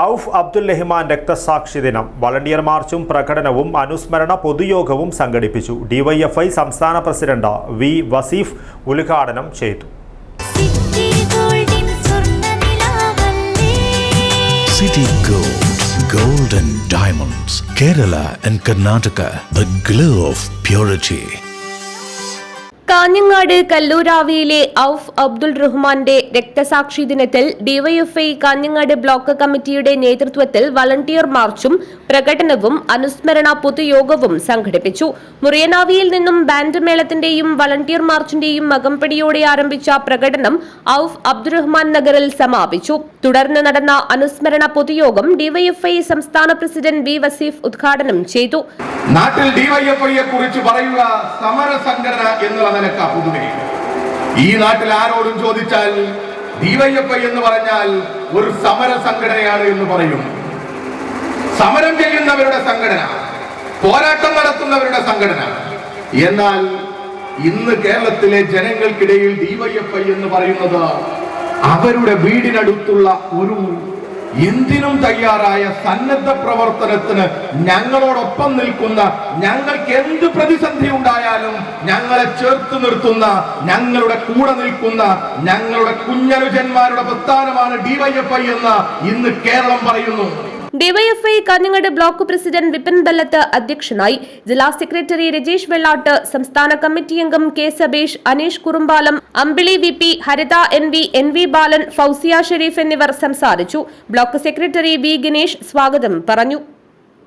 ഔഫ് അബ്ദുൽ റഹ്മാൻ രക്തസാക്ഷി ദിനം. വളണ്ടിയർ മാർച്ചും പ്രകടനവും അനുസ്മരണ പൊതുയോഗവും സംഘടിപ്പിച്ചു. ഡിവൈഎഫ്ഐ സംസ്ഥാന പ്രസിഡന്റ് വി വസീഫ് ഉദ്ഘാടനം ചെയ്തു. City Gold, Gold and Diamonds, Kerala and Karnataka, the glow of purity. Kanhangad കല്ലൂരാവിയിലെ ഔഫ് അബ്ദുൾ റഹ്മാന്റെ രക്തസാക്ഷി ദിനത്തിൽ ഡിവൈഎഫ്ഐ കാഞ്ഞങ്ങാട് ബ്ലോക്ക് കമ്മിറ്റിയുടെ നേതൃത്വത്തിൽ വളണ്ടിയർ മാർച്ചും പ്രകടനവും അനുസ്മരണ പൊതുയോഗവും സംഘടിപ്പിച്ചു. മുറിയനാവിയിൽ നിന്നും ബാൻഡ് മേളത്തിന്റെയും വളണ്ടിയർ മാർച്ചിന്റെയും അകമ്പടിയോടെ ആരംഭിച്ച പ്രകടനം ഔഫ് അബ്ദുറഹ്മാൻ നഗറിൽ സമാപിച്ചു. തുടർന്ന് നടന്ന അനുസ്മരണ പൊതുയോഗം ഡിവൈഎഫ്ഐ സംസ്ഥാന പ്രസിഡന്റ് ബി വസീഫ് ഉദ്ഘാടനം ചെയ്തു. നാട്ടിൽ ഡിവൈഎഫ്ഐയെ കുറിച്ച് പറയുക സമര സംഘടന എന്നുള്ള നിലക്ക പൊതുവെ ഈ നാട്ടിൽ ആരോടും ചോദിച്ചാൽ ഡിവൈഎഫ്ഐ എന്ന് പറഞ്ഞാൽ ഒരു സമര സംഘടനയാണ് എന്ന് പറയും. സമരം ചെയ്യുന്നവരുടെ സംഘടന പോരാട്ടം നടത്തുന്നവരുടെ സംഘടന. എന്നാൽ ഇന്ന് കേരളത്തിലെ ജനങ്ങൾക്കിടയിൽ ഡിവൈഎഫ്ഐ എന്ന് പറയുന്നത് അവരുടെ വീടിനടുത്തുള്ള ഒരു എന്തിനും തയ്യാറായ സന്നദ്ധ പ്രവർത്തനത്തിന് ഞങ്ങളോടൊപ്പം നിൽക്കുന്ന ഞങ്ങൾക്ക് എന്ത് പ്രതിസന്ധി ഉണ്ടായാലും ഞങ്ങളെ ചേർത്ത് നിർത്തുന്ന ഞങ്ങളുടെ കൂടെ നിൽക്കുന്ന ഞങ്ങളുടെ കുഞ്ഞനുജന്മാരുടെ പ്രസ്ഥാനമാണ് ഡിവൈഎഫ്ഐ എന്ന് ഇന്ന് കേരളം പറയുന്നു. DYFI Kanhangad block president Vipin Ballath അധ്യക്ഷനായി ജില്ലാ സെക്രട്ടറി രജേഷ് വെള്ളാട്ട് സംസ്ഥാന കമ്മിറ്റി അംഗം K Sabesh Aneesh Kurumbalam Ambili V P Haritha N V N V Balan Fousiya Sherif എന്നിവർ സംസാരിച്ചു. ബ്ലോക്ക് സെക്രട്ടറി വി ഗണേഷ് സ്വാഗതം പറഞ്ഞു.